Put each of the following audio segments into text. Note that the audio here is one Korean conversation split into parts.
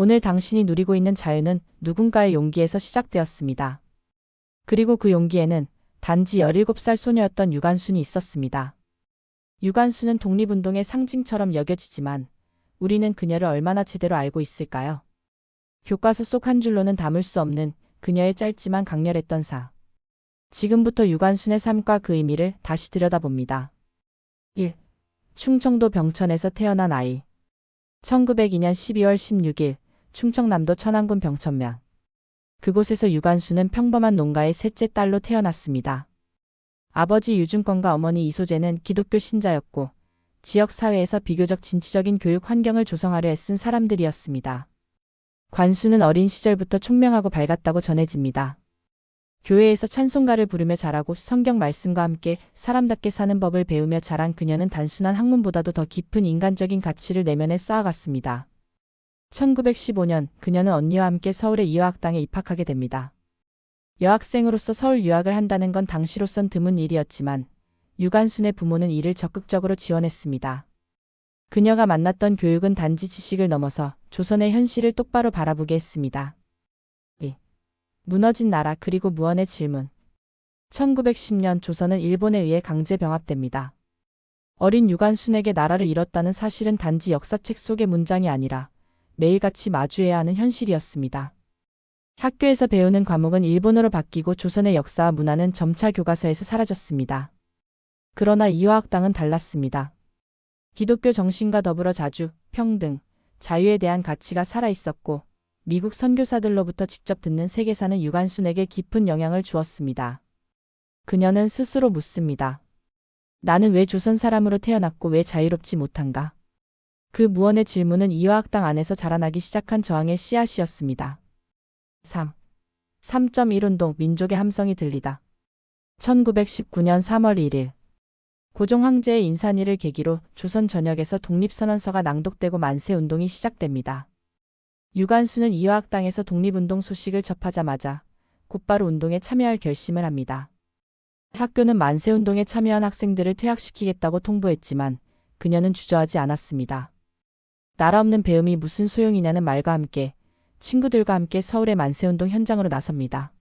오늘 당신이 누리고 있는 자유는 누군가의 용기에서 시작되었습니다. 그리고 그 용기에는 단지 17살 소녀였던 유관순이 있었습니다. 유관순은 독립운동의 상징처럼 여겨지지만 우리는 그녀를 얼마나 제대로 알고 있을까요? 교과서 속 한 줄로는 담을 수 없는 그녀의 짧지만 강렬했던 사. 지금부터 유관순의 삶과 그 의미를 다시 들여다봅니다. 1. 충청도 병천에서 태어난 아이. 1902년 12월 16일 충청남도 천안군 병천면. 그곳에서 유관순은 평범한 농가의 셋째 딸로 태어났습니다. 아버지 유준권과 어머니 이소재는 기독교 신자였고 지역 사회에서 비교적 진취적인 교육 환경을 조성하려 애쓴 사람들이었습니다. 관수는 어린 시절부터 총명하고 밝았다고 전해집니다. 교회에서 찬송가를 부르며 자라고 성경 말씀과 함께 사람답게 사는 법을 배우며 자란 그녀는 단순한 학문보다도 더 깊은 인간적인 가치를 내면에 쌓아갔습니다. 1915년 그녀는 언니와 함께 서울의 이화학당에 입학하게 됩니다. 여학생으로서 서울 유학을 한다는 건 당시로선 드문 일이었지만 유관순의 부모는 이를 적극적으로 지원했습니다. 그녀가 만났던 교육은 단지 지식을 넘어서 조선의 현실을 똑바로 바라보게 했습니다. 2. 무너진 나라 그리고 무언의 질문 1910년 조선은 일본에 의해 강제 병합됩니다. 어린 유관순에게 나라를 잃었다는 사실은 단지 역사책 속의 문장이 아니라 매일같이 마주해야 하는 현실이었습니다. 학교에서 배우는 과목은 일본어로 바뀌고 조선의 역사와 문화는 점차 교과서에서 사라졌습니다. 그러나 이화학당은 달랐습니다. 기독교 정신과 더불어 자주, 평등, 자유에 대한 가치가 살아있었고 미국 선교사들로부터 직접 듣는 세계사는 유관순에게 깊은 영향을 주었습니다. 그녀는 스스로 묻습니다. 나는 왜 조선 사람으로 태어났고 왜 자유롭지 못한가? 그 무언의 질문은 이화학당 안에서 자라나기 시작한 저항의 씨앗이었습니다. 3. 3.1운동 민족의 함성이 들리다. 1919년 3월 1일 고종 황제의 인산일을 계기로 조선 전역에서 독립선언서가 낭독되고 만세운동이 시작됩니다. 유관순은 이화학당에서 독립운동 소식을 접하자마자 곧바로 운동에 참여할 결심을 합니다. 학교는 만세운동에 참여한 학생들을 퇴학시키겠다고 통보했지만 그녀는 주저하지 않았습니다. 나라 없는 배움이 무슨 소용이냐는 말과 함께 친구들과 함께 서울의 만세운동 현장으로 나섭니다.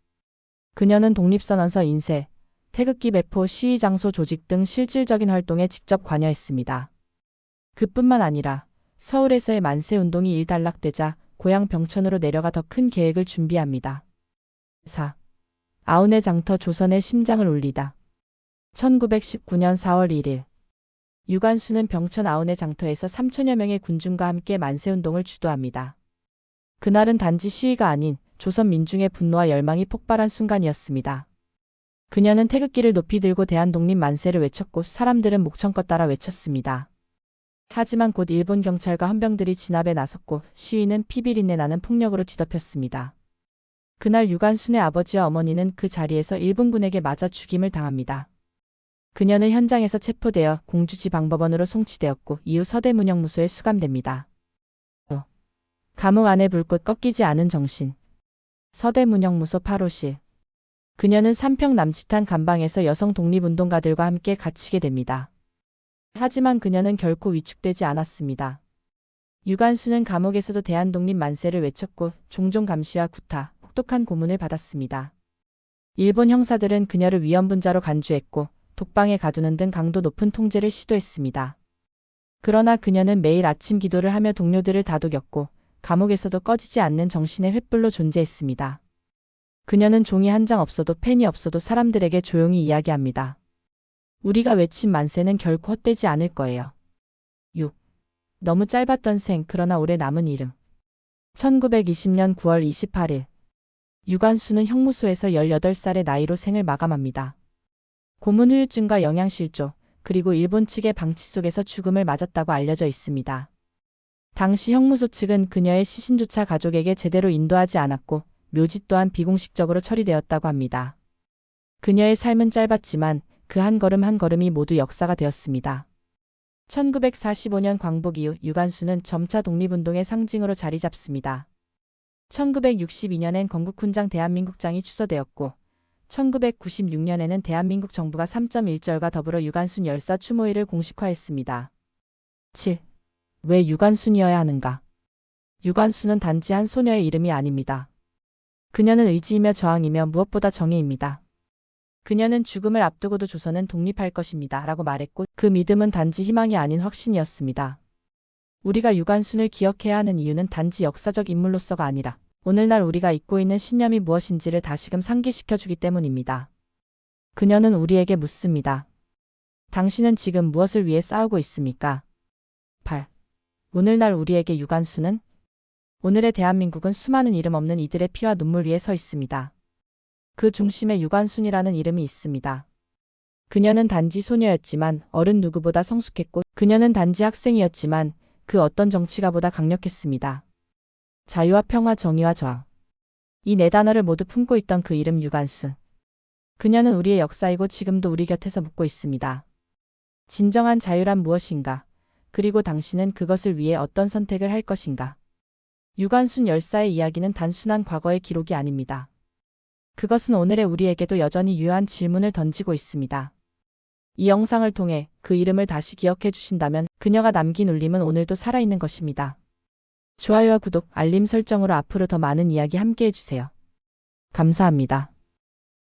그녀는 독립선언서 인쇄, 태극기 배포, 시위 장소 조직 등 실질적인 활동에 직접 관여했습니다. 그뿐만 아니라 서울에서의 만세운동이 일단락되자 고향 병천으로 내려가 더 큰 계획을 준비합니다. 4. 아운의 장터 조선의 심장을 울리다. 1919년 4월 1일 유관수는 병천 아운의 장터에서 3천여 명의 군중과 함께 만세운동을 주도합니다. 그날은 단지 시위가 아닌 조선 민중의 분노와 열망이 폭발한 순간이었습니다. 그녀는 태극기를 높이 들고 대한독립 만세를 외쳤고 사람들은 목청껏 따라 외쳤습니다. 하지만 곧 일본 경찰과 헌병들이 진압에 나섰고 시위는 피비린내 나는 폭력으로 뒤덮였습니다. 그날 유관순의 아버지와 어머니는 그 자리에서 일본군에게 맞아 죽임을 당합니다. 그녀는 현장에서 체포되어 공주지방법원으로 송치되었고 이후 서대문형무소에 수감됩니다. 감옥 안의 불꽃 꺾이지 않은 정신. 서대문형무소 8호실. 그녀는 삼평 남짓한 감방에서 여성 독립운동가들과 함께 갇히게 됩니다. 하지만 그녀는 결코 위축되지 않았습니다. 유관수는 감옥에서도 대한독립 만세를 외쳤고 종종 감시와 구타, 혹독한 고문을 받았습니다. 일본 형사들은 그녀를 위험분자로 간주했고 독방에 가두는 등 강도 높은 통제를 시도했습니다. 그러나 그녀는 매일 아침 기도를 하며 동료들을 다독였고 감옥에서도 꺼지지 않는 정신의 횃불로 존재했습니다. 그녀는 종이 한 장 없어도 펜이 없어도 사람들에게 조용히 이야기합니다. 우리가 외친 만세는 결코 헛되지 않을 거예요. 6. 너무 짧았던 생 그러나 오래 남은 이름 1920년 9월 28일 유관수는 형무소에서 18살의 나이로 생을 마감합니다. 고문 후유증과 영양실조 그리고 일본 측의 방치 속에서 죽음을 맞았다고 알려져 있습니다. 당시 형무소 측은 그녀의 시신조차 가족에게 제대로 인도하지 않았고 묘지 또한 비공식적으로 처리되었다고 합니다. 그녀의 삶은 짧았지만 그 한 걸음 한 걸음이 모두 역사가 되었습니다. 1945년 광복 이후 유관수는 점차 독립운동의 상징으로 자리 잡습니다. 1962년엔 건국훈장 대한민국장이 추서되었고 1996년에는 대한민국 정부가 3.1절과 더불어 유관순 열사 추모일을 공식화했습니다. 7. 왜 유관순이어야 하는가? 유관수는 단지 한 소녀의 이름이 아닙니다. 그녀는 의지이며 저항이며 무엇보다 정의입니다. 그녀는 죽음을 앞두고도 조선은 독립할 것입니다. 라고 말했고 그 믿음은 단지 희망이 아닌 확신이었습니다. 우리가 유관순을 기억해야 하는 이유는 단지 역사적 인물로서가 아니라 오늘날 우리가 잊고 있는 신념이 무엇인지를 다시금 상기시켜주기 때문입니다. 그녀는 우리에게 묻습니다. 당신은 지금 무엇을 위해 싸우고 있습니까? 8. 오늘날 우리에게 유관수는 오늘의 대한민국은 수많은 이름 없는 이들의 피와 눈물 위에 서 있습니다. 그 중심에 유관순이라는 이름이 있습니다. 그녀는 단지 소녀였지만 어른 누구보다 성숙했고 그녀는 단지 학생이었지만 그 어떤 정치가보다 강력했습니다. 자유와 평화, 정의와 저항. 이 네 단어를 모두 품고 있던 그 이름 유관순. 그녀는 우리의 역사이고 지금도 우리 곁에서 묻고 있습니다. 진정한 자유란 무엇인가? 그리고 당신은 그것을 위해 어떤 선택을 할 것인가? 유관순 열사의 이야기는 단순한 과거의 기록이 아닙니다. 그것은 오늘의 우리에게도 여전히 유효한 질문을 던지고 있습니다. 이 영상을 통해 그 이름을 다시 기억해 주신다면 그녀가 남긴 울림은 오늘도 살아있는 것입니다. 좋아요와 구독, 알림 설정으로 앞으로 더 많은 이야기 함께 해주세요. 감사합니다.